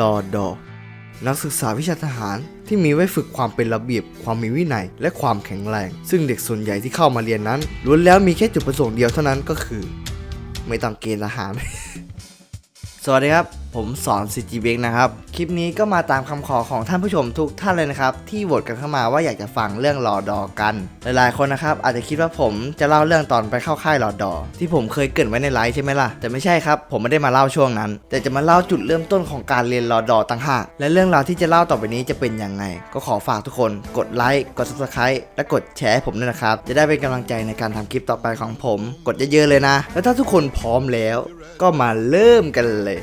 รอดอนักศึกษาวิชาทหารที่มีไว้ฝึกความเป็นระเบียบ ความมีวินัย และความแข็งแรง ซึ่งเด็กส่วนใหญ่ที่เข้ามาเรียนนั้นล้วนแล้วมีแค่จุดประสงค์เดียวเท่านั้นก็คือ ไม่ต้องเกณฑ์ทหาร สวัสดีครับ ผมสอนสิจีเบกนะครับ คลิปนี้ก็มาตามคำขอของท่านผู้ชมทุกท่านเลยนะครับ ที่โหวตกันเข้ามาว่าอยากจะฟังเรื่องรอดอกัน หลายๆคนนะครับ อาจจะคิดว่าผมจะเล่าเรื่องตอนไปเข้าค่ายรอดอ ที่ผมเคยเกรินไว้ในไลฟ์ใช่ไหมล่ะ แต่ไม่ใช่ครับ ผมไม่ได้มาเล่าช่วงนั้น แต่จะมาเล่าจุดเริ่มต้นของการเรียนรอดอต่างหากและเรื่องราวที่จะเล่าต่อไปนี้จะเป็นยังไง ก็ขอฝากทุกคนกดไลค์กด subscribe และกดแชร์ให้ผมด้วยนะครับจะได้เป็นกำลังใจในการทำคลิปต่อไปของผม กดเยอะๆเลยนะ แล้วถ้าทุกคนพร้อมแล้ว ก็มาเริ่มกันเลย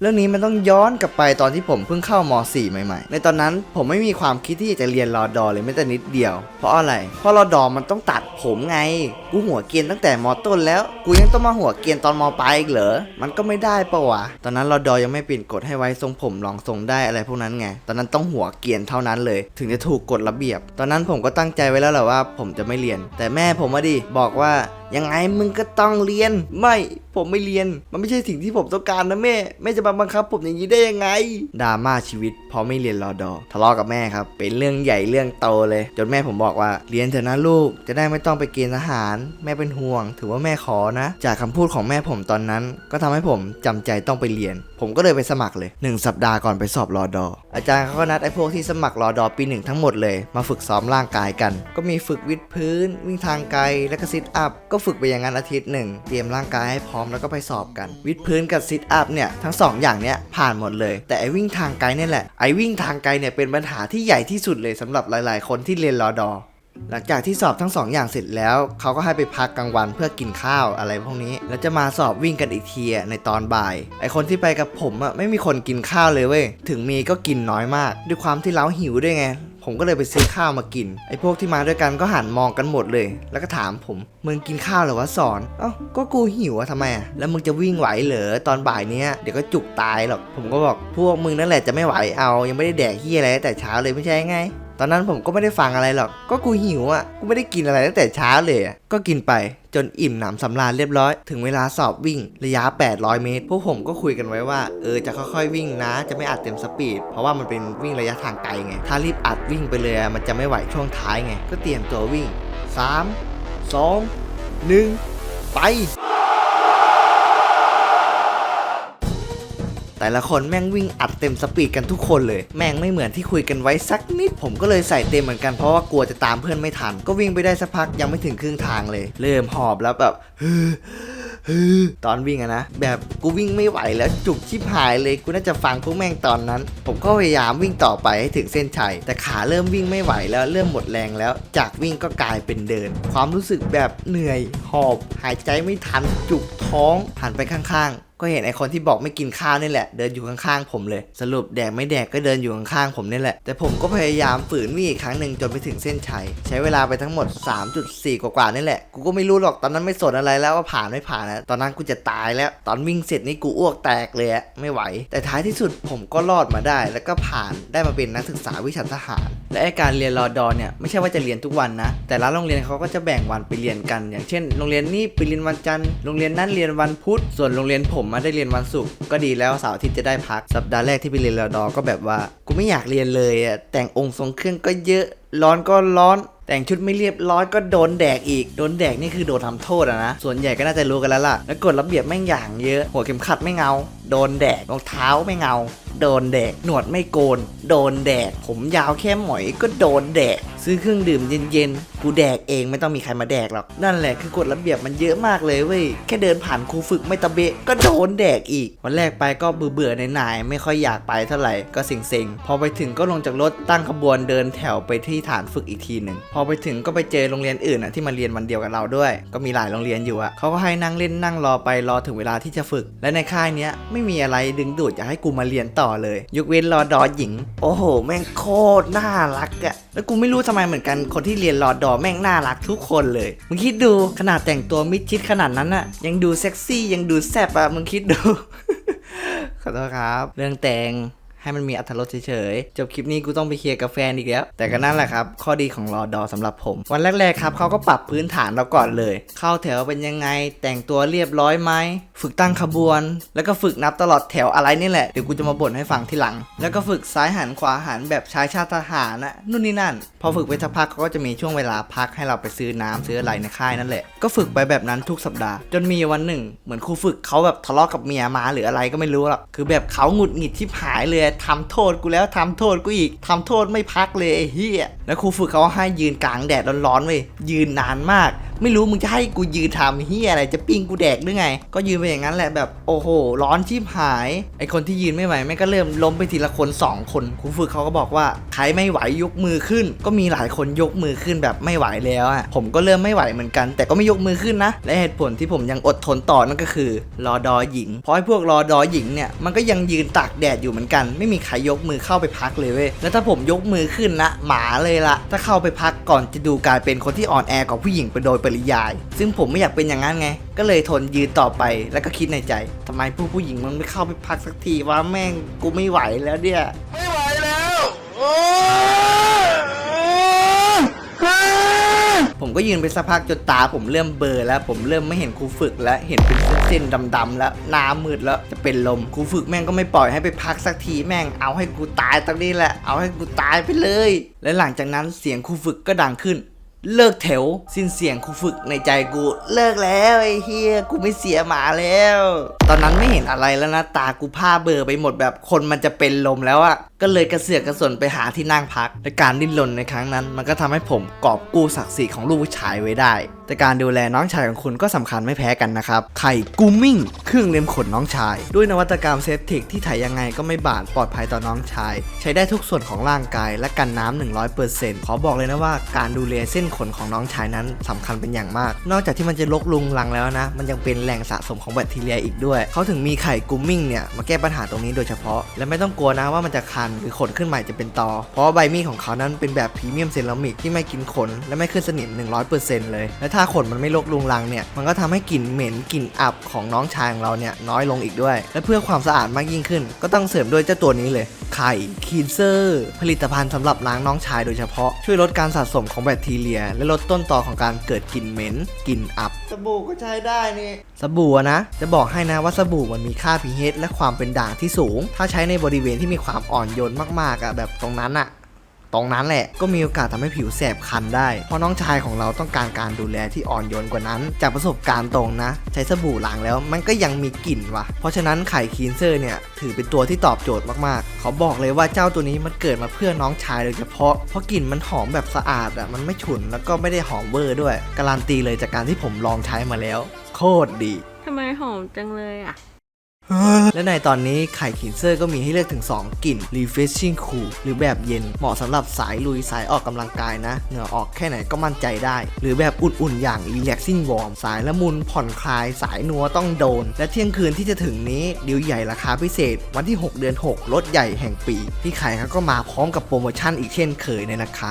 เรื่องนี้มันต้องย้อนกลับไปตอนที่ผมเพิ่งเข้าม .4 ใหม่ๆ ในตอนนั้นผมไม่มีความคิดที่จะเรียนรอดอเลยแม้แต่นิดเดียว เพราะอะไร เพราะรอดอมันต้องตัดผมไง กูหัวเกียนตั้งแต่มต้นแล้ว กูยังต้องมาหัวเกียนตอนมปลายอีกเหรอ มันก็ไม่ได้ปะวะ ตอนนั้นรอดอยังไม่เปลี่ยนกฎให้ไว้ทรงผมลองทรงได้อะไรพวกนั้นไง ตอนนั้นต้องหัวเกียนเท่านั้นเลย ถึงจะถูกกฎระเบียบ ตอนนั้นผมก็ตั้งใจไว้แล้วแหละว่า ผมจะไม่เรียน แต่แม่ผมมาดิบอกว่ายังไงมึงก็ต้องเรียน ไม่ผมไม่เรียน มันไม่ใช่สิ่งที่ผมต้องการนะแม่แม่จะมาบังคับผมอย่างนี้ได้ยังไงดราม่าชีวิตพราะไม่เรียนรอดอทะเลาะกับแม่ครับ เป็นเรื่องใหญ่เรื่องโตเลย จนแม่ผมบอกว่าเรียนเถอะนะลูกจะได้ไม่ต้องไปเกณฑ์ทหาร แม่เป็นห่วง ถือว่าแม่ขอนะ จากคำพูดของแม่ผมตอนนั้น ก็ทำให้ผมจำใจต้องไปเรียน ผมก็เลยไปสมัครเลยหนึ่งสัปดาห์ก่อนไปสอบรอดออาจารย์เขาก็นัดไอ้พวกที่สมัครรอดอปีหนึ่งทั้งหมดเลย มาฝึกซ้อมร่างกายกัน ก็มีฝึกวิดพื้น วิ่งทางไกลและก็ซิทอัพก็ฝึกไปอย่างนั้นอาทิตย์หนึ่งเตรียมร่างกายให้พร้อมแล้วก็ไปสอบกัน วิดพื้นกับซิทอัพเนี่ยทั้งสองอย่างเนี้ยผ่านหมดเลย แต่ไอวิ่งทางไกลเนี่ยแหละไอวิ่งทางไกลเนี่ยเป็นปัญหาที่ใหญ่ที่สุดเลยสำหรับหลาย ๆ คนที่เรียนรอดอหลังจากที่สอบทั้งสองอย่างเสร็จแล้ว เขาก็ให้ไปพักกลางวันเพื่อกินข้าวอะไรพวกนี้ แล้วจะมาสอบวิ่งกันอีกทีในตอนบ่าย ไอคนที่ไปกับผมอะไม่มีคนกินข้าวเลยเว้ย ถึงมีก็กินน้อยมาก ด้วยความที่เราหิวด้วยไง ผมก็เลยไปซื้อข้าวมากิน ไอ้พวกที่มาด้วยกันก็หันมองกันหมดเลย แล้วก็ถามผม มึงกินข้าวหรอวะสอน เอ้า ก็กูหิวอะทำไมอะแล้วมึงจะวิ่งไหวเหรอ ตอนบ่ายเนี้ยเดี๋ยวก็จุกตายหรอก ผมก็บอกพวกมึงนั่นแหละจะไม่ไหว เอา ยังไม่ได้แดกเฮียอะไรแต่เช้าเลยไม่ใช่ไง ตอนนั้นผมก็ไม่ได้ฟังอะไรหรอก ก็กูหิวอะ กูไม่ได้กินอะไรตั้งแต่เช้าเลยอะก็กินไปจนอิ่มหนำสำราญเรียบร้อย ถึงเวลาสอบวิ่งระยะ 800 เมตร พวกผมก็คุยกันไว้ว่า เออจะค่อยๆวิ่งนะ จะไม่อัดเต็มสปีด เพราะว่ามันเป็นวิ่งระยะทางไกลไง ถ้ารีบอัดวิ่งไปเลยมันจะไม่ไหวช่วงท้ายไง ก็เตรียมตัววิ่ง 3 2 1 ไป แต่ละคนแม่งวิ่งอัดเต็มสปีดกันทุกคนเลย แม่งไม่เหมือนที่คุยกันไว้สักนิด ผมก็เลยใส่เต็มเหมือนกันเพราะว่ากลัวจะตามเพื่อนไม่ทัน ก็วิ่งไปได้สักพักยังไม่ถึงครึ่งทางเลย เริ่มหอบแล้วแบบฮึฮึตอนวิ่งอะนะ แบบกูวิ่งไม่ไหวแล้วจุกชิบหายเลยกูน่าจะฟังพวกแม่งตอนนั้น ผมก็พยายามวิ่งต่อไปให้ถึงเส้นชัยแต่ขาเริ่มวิ่งไม่ไหวแล้วเริ่มหมดแรงแล้ว จากวิ่งก็กลายเป็นเดิน ความรู้สึกแบบเหนื่อยหอบ หายใจไม่ทันจุกท้องหันไปข้างๆ ก็เห็นไอคนที่บอกไม่กินข้าวนี่แหละ เดินอยู่ข้างๆผมเลย สรุปแดกไม่แดกก็เดินอยู่ข้างๆผมนี่แหละ แต่ผมก็พยายามฝืนวิ่งอีกครั้งหนึ่งจนไปถึงเส้นชัย ใช้เวลาไปทั้งหมด 3.4 กว่าๆนี่แหละ กูก็ไม่รู้หรอกตอนนั้นไม่สนอะไรแล้วว่าผ่านไม่ผ่านนะตอนนั้นกูจะตายแล้ว ตอนวิ่งเสร็จนี่กูอ้วกแตกเลยอะไม่ไหว แต่ท้ายที่สุดผมก็รอดมาได้ แล้วก็ผ่านได้มาเป็นนักศึกษาวิชาทหารและการเรียนรอดอเนี่ยไม่ใช่ว่าจะเรียนทุกวันนะ แต่ละโรงเรียนเขาก็จะแบ่งวันไปเรียนกัน อย่างเช่น โรงเรียนนี้ไปเรียนวันจันทร์ โรงเรียนนั้นเรียนวันพุธ ส่วนโรงเรียนผมมาได้เรียนวันศุกร์ ก็ดีแล้วเสาร์อาทิตย์จะได้พัก สัปดาห์แรกที่ไปเรียนรอดอก็แบบว่า กูไม่อยากเรียนเลยอะแต่งองค์ทรงเครื่องก็เยอะ ร้อนก็ร้อน แต่งชุดไม่เรียบร้อยก็โดนแดกอีก โดนแดกนี่คือโดนทำโทษอะนะ ส่วนใหญ่ก็น่าจะรู้กันแล้วล่ะ แล้วกฎระเบียบแม่งอย่างเยอะ หัวเข็มขัดไม่เงา โดนแดก รองเท้าไม่เงา โดนแดก หนวดไม่โกน โดนแดก ผมยาวแค่หมอยก็โดนแดก ซื้อเครื่องดื่มเย็นๆ กูแดกเองไม่ต้องมีใครมาแดกหรอก นั่นแหละคือกฎระเบียบมันเยอะมากเลยเว้ย แค่เดินผ่านครูฝึกไม่ตะเบะก็โดนแดกอีก วันแรกไปก็เบื่อๆหน่ายไม่ค่อยอยากไปเท่าไหร่ก็เซ็งๆ พอไปถึงก็ลงจากรถตั้งขบวนเดินแถวไปที่ฐานฝึกอีกทีหนึ่ง พอไปถึงก็ไปเจอโรงเรียนอื่นอะที่มาเรียนวันเดียวกับเราด้วย ก็มีหลายโรงเรียนอยู่อะเขาก็ให้นั่งเล่นนั่งรอไปรอถึงเวลาที่จะฝึก และในค่ายเนี้ยไม่มีอะไรดึงดูดอยากให้กูมาเรียนต่อเลย ยกเว้นรอดอหญิง โอ้โห แม่งโคตรน่ารักอะแล้วกูไม่รู้ทำไมเหมือนกันคนที่เรียนรอดอแม่งน่ารักทุกคนเลยมึงคิดดูขนาดแต่งตัวมิดชิดขนาดนั้นอะยังดูเซ็กซี่ยังดูแซ่บอะมึงคิดดูขอโทษครับ เรื่องแต่ง ให้มันมีอัธรสเฉยๆ จบคลิปนี้กูต้องไปเคลียร์กับแฟนอีกแล้ว แต่ก็นั่นแหละครับ ข้อดีของรอดอสำหรับผม วันแรกๆครับเขาก็ปรับพื้นฐานเราก่อนเลย เข้าแถวเป็นยังไง แต่งตัวเรียบร้อยไหม ฝึกตั้งขบวน แล้วก็ฝึกนับตลอดแถวอะไรนี่แหละ เดี๋ยวกูจะมาบ่นให้ฟังทีหลัง แล้วก็ฝึกซ้ายหันขวาหันแบบชายชาติทหารนะนู่นนี่นั่น พอฝึกไปสักพักเขาก็จะมีช่วงเวลาพักให้เราไปซื้อน้ำซื้ออะไรในค่ายนั่นแหละ ก็ฝึกไปแบบนั้นทุกสัปดาห์ จนมีวันหนึ่ง เหมือนครูฝึกเขาแบบทะเลาะกับเมียมาหรืออะไรก็ไม่รู้หรอกคือแบบเขาหงุดหงิดที่หายเลยทำโทษกูแล้วทำโทษกูอีกทำโทษไม่พักเลยไอ้เฮียแล้วครูฝึกเขาให้ยืนกลางแดดร้อนๆเว้ยยืนนานมาก ไม่รู้มึงจะให้กูยืนทำเฮียอะไรจะปิ้งกูแดกหรือไง ก็ยืนไปอย่างนั้นแหละแบบโอ้โห ร้อนชิบหาย ไอคนที่ยืนไม่ไหวแม่ก็เริ่มล้มไปทีละคน 2 คนครูฝึกเขาก็บอกว่าใครไม่ไหวยกมือขึ้น ก็มีหลายคนยกมือขึ้นแบบไม่ไหวแล้วอะผมก็เริ่มไม่ไหวเหมือนกัน แต่ก็ไม่ยกมือขึ้นนะ และเหตุผลที่ผมยังอดทนต่อนั่นก็คือรอดอหญิง เพราะไอ้พวกรอดอหญิงเนี่ยมันก็ยังยืนตากแดดอยู่เหมือนกัน ไม่มีใครยกมือเข้าไปพักเลยเว้ยแล้วถ้าผมยกมือขึ้นนะหมาเลยละถ้าเข้าไปพักก่อนจะดูกลายเป็นคนที่อ่อนแอกว่าผู้หญิงไปโดยปริยาย ซึ่งผมไม่อยากเป็นอย่างนั้นไง ก็เลยทนยืนต่อไปแล้วก็คิดในใจทำไมผู้ผู้หญิงมันไม่เข้าไปพักสักทีว่าแม่งกูไม่ไหวแล้วเนี่ย ไม่ไหวแล้วโอ้ผมก็ยืนไปสักพักจนตาผมเริ่มเบลอแล้ว ผมเริ่มไม่เห็นครูฝึกแล้วเห็นเป็นเส้นๆดำๆแล้วหน้ามืดแล้วจะเป็นลมครูฝึกแม่งก็ไม่ปล่อยให้ไปพักสักทีแม่งเอาให้กูตายตรงนี้แหละ เอาให้กูตายไปเลย และหลังจากนั้นเสียงครูฝึกก็ดังขึ้น เลิกแถวสิ้นเสียงครูฝึกในใจกู เลิกแล้วไอ้เฮียกูไม่เสียหมาแล้ว ตอนนั้นไม่เห็นอะไรแล้วนะตากูผ้าเบลอไปหมดแบบคนมันจะเป็นลมแล้วอะก็เลยกระเสือกกระสนไปหาที่นั่งพักและการดิ้นรนในครั้งนั้น มันก็ทำให้ผมกอบกู้ศักดิ์ศรีของลูกผู้ชายไว้ได้ แต่การดูแลน้องชายของคุณก็สำคัญไม่แพ้กันนะครับ ไข่กูมิ่ง เครื่องเล็มขนน้องชาย ด้วยนวัตกรรมเซฟติกที่ถ่ายยังไงก็ไม่บาดปลอดภัยต่อน้องชาย ใช้ได้ทุกส่วนของร่างกายและกันน้ำ100%ขอบอกเลยนะว่าการดูแลเส้นขนของน้องชายนั้นสำคัญเป็นอย่างมาก นอกจากที่มันจะลกลุงลังแล้วนะ มันยังเป็นแหล่งสะสมของแบคทีเรียอีกด้วย เขาถึงมีไข่กูมิ่งเนี่ยมาแก้ปัญหาตรงนี้โดยเฉพาะ และไม่ต้องกลัวนะว่ามันจะคันหรือขนขึ้นใหม่จะเป็นตอ เพราะว่าใบมีดของเขานั้นเป็นแบบพรีเมียมเซรามิกที่ไม่กินขนและไม่ขึ้นสนิม 100%เลยและถ้าขนมันไม่ลกลุงลังเนี่ย มันก็ทำให้กลิ่นเหม็นกลิ่นอับของน้องชายของเราเนี่ยน้อยลงอีกด้วย และเพื่อความสะอาดมากยิ่งขึ้น ก็ต้องเสริมด้วยเจ้าตัวนี้เลย ไข่คีนเซอร์ ผลิตภัณฑ์สำหรับล้างน้องชายโดยเฉพาะ ช่วยลดการสะสมของแบคทีเรีย และลดต้นตอของการเกิดกลิ่นเหม็นกลิ่นอับ สบู่ก็ใช้ได้นี่ สบู่อะนะ จะบอกให้นะว่าสบู่มันมีค่า pH และความเป็นด่างที่สูง ถ้าใช้ในบริเวณที่มีความอ่อนโยนมากๆอะแบบตรงนั้นอะ ตรงนั้นแหละก็มีโอกาสทำให้ผิวแสบคันได้ เพราะน้องชายของเราต้องการการดูแลที่อ่อนโยนกว่านั้น จากประสบการณ์ตรงนะ ใช้สบู่ล้างแล้วมันก็ยังมีกลิ่นว่ะ เพราะฉะนั้นไข่คีนเซอร์เนี่ย ถือเป็นตัวที่ตอบโจทย์มากๆเขาบอกเลยว่าเจ้าตัวนี้มันเกิดมาเพื่อน้องชายโดยเฉพาะ เพราะกลิ่นมันหอมแบบสะอาดอะมันไม่ฉุนแล้วก็ไม่ได้หอมเวอร์ด้วย การันตีเลยจากการที่ผมลองใช้มาแล้ว โคตรดีทำไมหอมจังเลยอะ และในตอนนี้ไข่คินเซอร์ก็มีให้เลือกถึง 2 กลิ่น refreshing cool หรือแบบเย็น เหมาะสำหรับสายลุยสายออกกำลังกายนะ เหงื่อออกแค่ไหนก็มั่นใจได้ หรือแบบอุ่นๆ อย่าง relaxing warm สายละมุนผ่อนคลาย สายนัวต้องโดน และเที่ยงคืนที่จะถึงนี้ดิวใหญ่ราคาพิเศษ วันที่ 6 เดือน 6 ลดใหญ่แห่งปี ที่ไข่เขาก็มาพร้อมกับโปรโมชั่นอีกเช่นเคยในราคา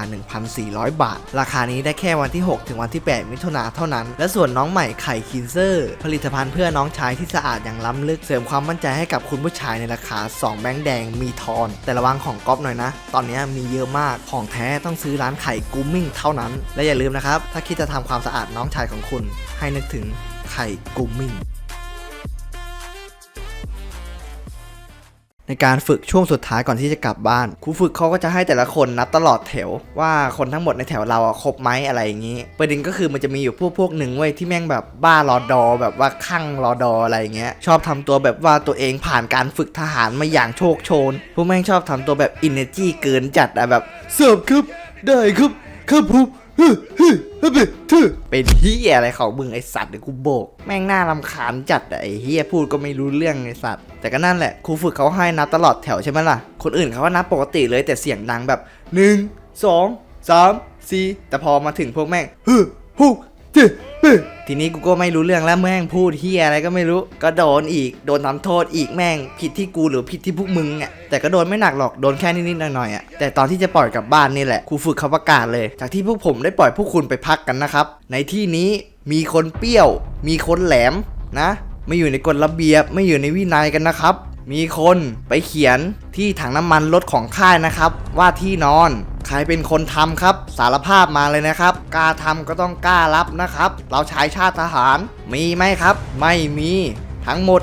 1,400 บาท ราคานี้ได้แค่วันที่ 6 ถึงวันที่ 8 มิถุนาเท่านั้น และส่วนน้องใหม่ไข่คินเซอร์ ผลิตภัณฑ์เพื่อน้องชายที่สะอาดอย่างล้ำลึกเสริมความมั่นใจให้กับคุณผู้ชายในราคา 2 แบงค์แดงมีทอน แต่ระวังของก๊อฟหน่อยนะ ตอนนี้มีเยอะมากของแท้ต้องซื้อร้านไข่กูมิ่งเท่านั้น และอย่าลืมนะครับ ถ้าคิดจะทำความสะอาดน้องชายของคุณ ให้นึกถึงไข่กูมิ่ง ในการฝึกช่วงสุดท้ายก่อนที่จะกลับบ้านครูฝึกเขาก็จะให้แต่ละคนนับตลอดแถว ว่าคนทั้งหมดในแถวเราอะครบไหมอะไรอย่างนี้ประเด็นก็คือมันจะมีอยู่พวกพวกหนึ่งเว้ยที่แม่งแบบบ้ารอดอแบบว่าข้างรอดออะไรเงี้ยชอบทำตัวแบบว่าตัวเองผ่านการฝึกทหารมาอย่างโชคโชน พวกแม่งชอบทำตัวแบบอินเนจีเกินจัดอะแบบเสิร์ฟครับได้ครับครับผม เป็นเฮียอะไรของมึงไอสัตว์เดี๋ยวกูโบก แม่งน่ารำคาญจัดอะไอเฮียพูดก็ไม่รู้เรื่องไอสัตว์ แต่ก็นั่นแหละครูฝึกเขาให้นับตลอดแถวใช่ไหมล่ะ คนอื่นเขาก็นับปกติเลยแต่เสียงดังแบบหนึ่งสองสามสี่แต่พอมาถึงพวกแม่งฮึฮุเจ็ด ทีนี้กูก็ไม่รู้เรื่องแล้วแม่งพูดเฮียอะไรก็ไม่รู้ ก็โดนอีกโดนทำโทษอีกแม่งผิดที่กูหรือผิดที่พวกมึงอะแต่ก็โดนไม่หนักหรอกโดนแค่นิดๆหน่อยๆอะแต่ตอนที่จะปล่อยกลับบ้านนี่แหละครูฝึกเขาประกาศเลย จากที่พวกผมได้ปล่อยพวกคุณไปพักกันนะครับ ในที่นี้มีคนเปรี้ยว มีคนแหลมนะ ไม่อยู่ในกฎระเบียบไม่อยู่ในวินัยกันนะครับ มีคนไปเขียนที่ถังน้ำมันรถของค่ายนะครับ ว่าที่นอน ใครเป็นคนทำครับ สารภาพมาเลยนะครับ กล้าทำก็ต้องกล้ารับนะครับ เราชายชาติทหาร มีไหมครับ ไม่มี ทั้งหมด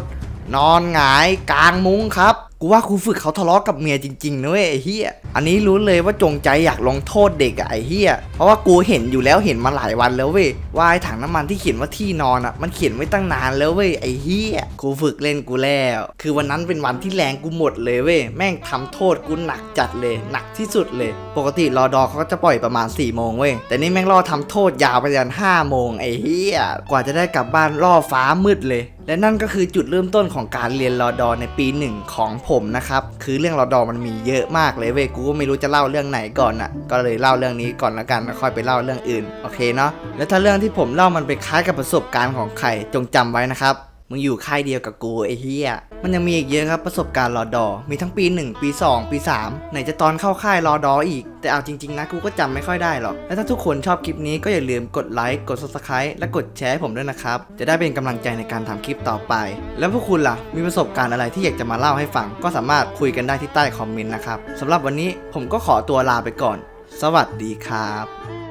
นอนหงายกลางมุ้งครับ กูว่าครูฝึกเขาทะเลาะกับเมียจริงๆนะเว้ยไอ้เฮียอันนี้รู้เลยว่าจงใจอยากลงโทษเด็กอะไอ้เฮียเพราะว่ากูเห็นอยู่แล้วเห็นมาหลายวันแล้วเว้ยว่าไอ้ถังน้ำมันที่เขียนว่าที่นอนอะมันเขียนไว้ตั้งนานแล้วเว้ยไอ้เฮียครูฝึกเล่นกูแล้ว คือวันนั้นเป็นวันที่แรงกูหมดเลยเว้ยแม่งทำโทษกูหนักจัดเลยหนักที่สุดเลย ปกติรอดอเขาก็จะปล่อยประมาณ4ี่โมงเว้ยแต่นี่แม่งรอทำโทษยาวไปยันห้าโมงไอ้เฮียกว่าจะได้กลับบ้านล่อฟ้ามืดเลย และนั่นก็คือจุดเริ่มต้นของการเรียนรอดอในปีหนึ่งของผมนะครับ คือเรื่องรอดอมันมีเยอะมากเลยเว้ยกูก็ไม่รู้จะเล่าเรื่องไหนก่อนอะ ก็เลยเล่าเรื่องนี้ก่อนละกันแล้วค่อยไปเล่าเรื่องอื่น โอเคเนาะ และถ้าเรื่องที่ผมเล่ามันไปคล้ายกับประสบการณ์ของใครจงจำไว้นะครับ มึงอยู่ค่ายเดียวกับกูไอ้เฮียมันยังมีอีกเยอะครับประสบการณ์รอดอ มีทั้งปี 1 ปี 2 ปี 3 ไหนจะตอนเข้าค่ายรอดออีก แต่เอาจริงๆนะกูก็จำไม่ค่อยได้หรอก และถ้าทุกคนชอบคลิปนี้ก็อย่าลืมกดไลค์ กด subscribe และกดแชร์ให้ผมด้วยนะครับ จะได้เป็นกำลังใจในการทำคลิปต่อไป แล้วพวกคุณล่ะ มีประสบการณ์อะไรที่อยากจะมาเล่าให้ฟัง ก็สามารถคุยกันได้ที่ใต้คอมเมนต์นะครับสำหรับวันนี้ผมก็ขอตัวลาไปก่อน สวัสดีครับ